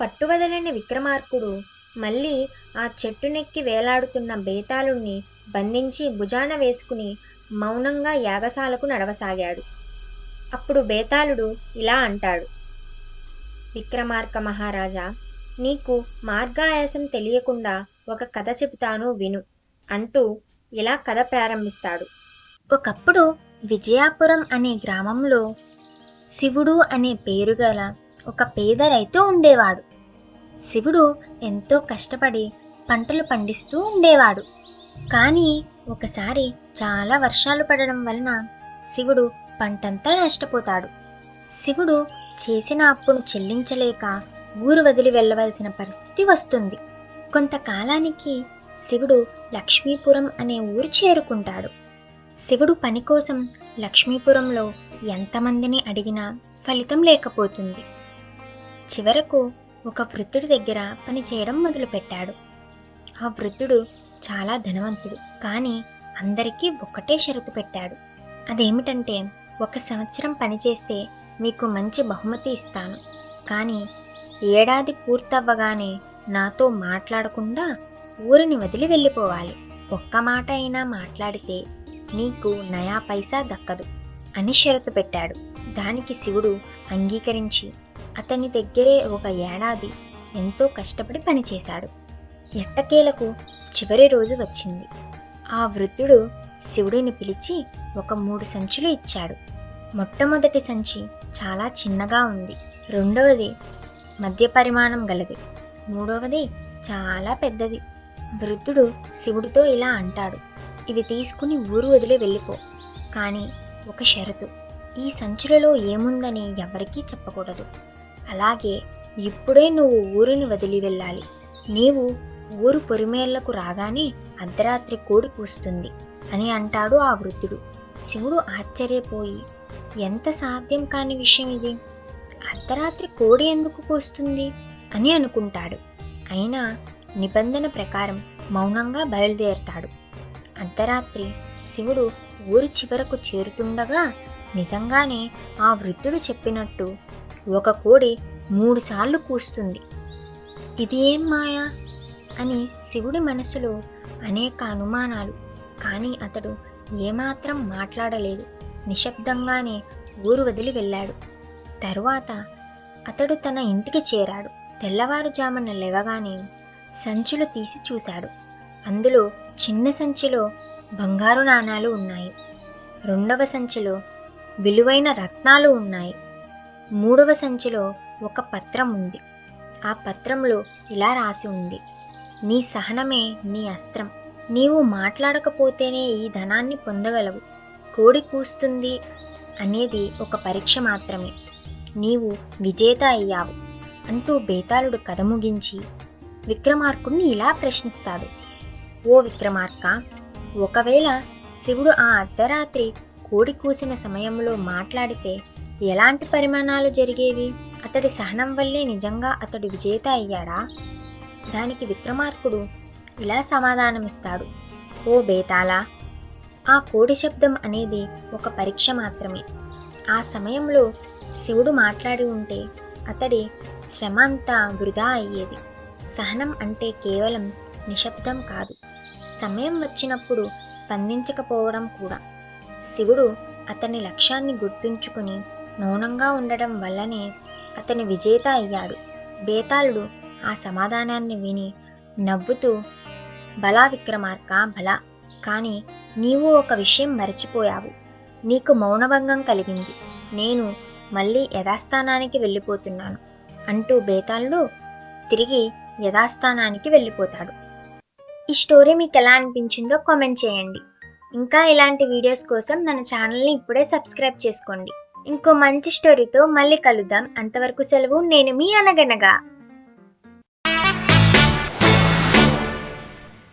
పట్టువదలని విక్రమార్కుడు మళ్ళీ ఆ చెట్టునెక్కి వేలాడుతున్న బేతాళుణ్ణి బంధించి భుజాన వేసుకుని మౌనంగా యాగశాలకు నడవసాగాడు. అప్పుడు బేతాళుడు ఇలా అంటాడు. విక్రమార్క మహారాజా నీకు మార్గాయాసం తెలియకుండా ఒక కథ చెబుతాను విను అంటూ ఇలా కథ ప్రారంభిస్తాడు. ఒకప్పుడు విజయాపురం అనే గ్రామంలో శివుడు అనే పేరు గల ఒక పేద రైతు ఉండేవాడు. శివుడు ఎంతో కష్టపడి పంటలు పండిస్తూ ఉండేవాడు. కానీ ఒకసారి చాలా వర్షాలు పడడం వలన శివుడు పంటంతా నష్టపోతాడు. శివుడు చేసిన అప్పును చెల్లించలేక ఊరు వదిలి వెళ్ళవలసిన పరిస్థితి వస్తుంది. కొంతకాలానికి శివుడు లక్ష్మీపురం అనే ఊరు చేరుకుంటాడు. శివుడు పని కోసం లక్ష్మీపురంలో ఎంతమందిని అడిగినా ఫలితం లేకపోతుంది. చివరకు ఒక వృద్ధుడి దగ్గర పనిచేయడం మొదలుపెట్టాడు. ఆ వృద్ధుడు చాలా ధనవంతుడు కానీ అందరికీ ఒక్కటే షరతు పెట్టాడు. అదేమిటంటే ఒక సంవత్సరం పనిచేస్తే మీకు మంచి బహుమతి ఇస్తాను. కానీ ఏడాది పూర్తవ్వగానే నాతో మాట్లాడకుండా ఊరిని వదిలి వెళ్ళిపోవాలి. ఒక్క మాట అయినా మాట్లాడితే నీకు నయా పైసా దక్కదు అని షరతు పెట్టాడు. దానికి శివుడు అంగీకరించి అతని దగ్గరే ఒక ఏడాది ఎంతో కష్టపడి పనిచేశాడు. ఎట్టకేలకు చివరి రోజు వచ్చింది. ఆ వృద్ధుడు శివుడిని పిలిచి ఒక మూడు సంచులు ఇచ్చాడు. మొట్టమొదటి సంచి చాలా చిన్నగా ఉంది. రెండవది మధ్య పరిమాణం గలది. మూడవది చాలా పెద్దది. వృద్ధుడు శివుడితో ఇలా అంటాడు ఇవి తీసుకుని ఊరు వదిలి వెళ్ళిపో. కానీ ఒక షరతు. ఈ సంచులలో ఏముందని ఎవరికీ చెప్పకూడదు. అలాగే ఇప్పుడే నువ్వు ఊరిని వదిలి వెళ్ళాలి. నీవు ఊరు పొరిమేళ్ళకు రాగానే అర్ధరాత్రి కోడి కూస్తుంది అని అంటాడు ఆ వృద్ధుడు. శివుడు ఆశ్చర్యపోయి ఎంత సాధ్యం కాని విషయం ఇది? అర్ధరాత్రి కోడి ఎందుకు కూస్తుంది అని అనుకుంటాడు. అయినా నిబంధన ప్రకారం మౌనంగా బయలుదేరతాడు. అర్ధరాత్రి శివుడు ఊరు చివరకు చేరుతుండగా నిజంగానే ఆ వృద్ధుడు చెప్పినట్టు ఒక కోడి మూడుసార్లు కూస్తుంది. ఇది ఏం మాయా? అని శివుడి మనసులో అనేక అనుమానాలు. కానీ అతడు ఏమాత్రం మాట్లాడలేదు. నిశ్శబ్దంగానే ఊరు వదిలి వెళ్ళాడు. తరువాత అతడు తన ఇంటికి చేరాడు. తెల్లవారుజామున లేవగానే సంచులు తీసి చూశాడు. అందులో చిన్న సంచిలో బంగారు నాణాలు ఉన్నాయి. రెండవ సంచిలో విలువైన రత్నాలు ఉన్నాయి. మూడవ సంచిలో ఒక పత్రం ఉంది. ఆ పత్రంలో ఇలా రాసి ఉంది. నీ సహనమే నీ అస్త్రం. నీవు మాట్లాడకపోతేనే ఈ ధనాన్ని పొందగలవు. కోడి కూస్తుంది అనేది ఒక పరీక్ష మాత్రమే. నీవు విజేత అయ్యావు అంటూ బేతాళుడు కథ ముగించి విక్రమార్కుణ్ణి ఇలా ప్రశ్నిస్తాడు. ఓ విక్రమార్క ఒకవేళ శివుడు ఆ అర్ధరాత్రి కోడి కూసిన సమయంలో మాట్లాడితే ఎలాంటి పరిమాణాలు జరిగేవి? అతడి సహనం వల్లే నిజంగా అతడు విజేత అయ్యాడా? దానికి విక్రమార్కుడు ఇలా సమాధానమిస్తాడు. ఓ బేతాళా! ఆ కోడి శబ్దం అనేది ఒక పరీక్ష మాత్రమే. ఆ సమయంలో శివుడు మాట్లాడి ఉంటే అతడి శ్రమ అంతా వృధా అయ్యేది. సహనం అంటే కేవలం నిశ్శబ్దం కాదు. సమయం వచ్చినప్పుడు స్పందించకపోవడం కూడా. శివుడు అతని లక్ష్యాన్ని గుర్తుంచుకుని మౌనంగా ఉండడం వల్లనే అతని విజేత అయ్యాడు. బేతాళుడు ఆ సమాధానాన్ని విని నవ్వుతూ బలా విక్రమార్క బలా. కానీ నీవు ఒక విషయం మరచిపోయావు. నీకు మౌనభంగం కలిగింది. నేను మళ్ళీ యథాస్థానానికి వెళ్ళిపోతున్నాను అంటూ బేతాళుడు తిరిగి యథాస్థానానికి వెళ్ళిపోతాడు. ఈ స్టోరీ మీకు ఎలా అనిపించిందో కామెంట్ చేయండి. ఇంకా ఇలాంటి వీడియోస్ కోసం మన ఛానల్ని ఇప్పుడే సబ్స్క్రైబ్ చేసుకోండి. ఇంకో మంచి స్టోరీతో మళ్ళీ కలుద్దాం. అంతవరకు సెలవు నేను మీ అనగనగా.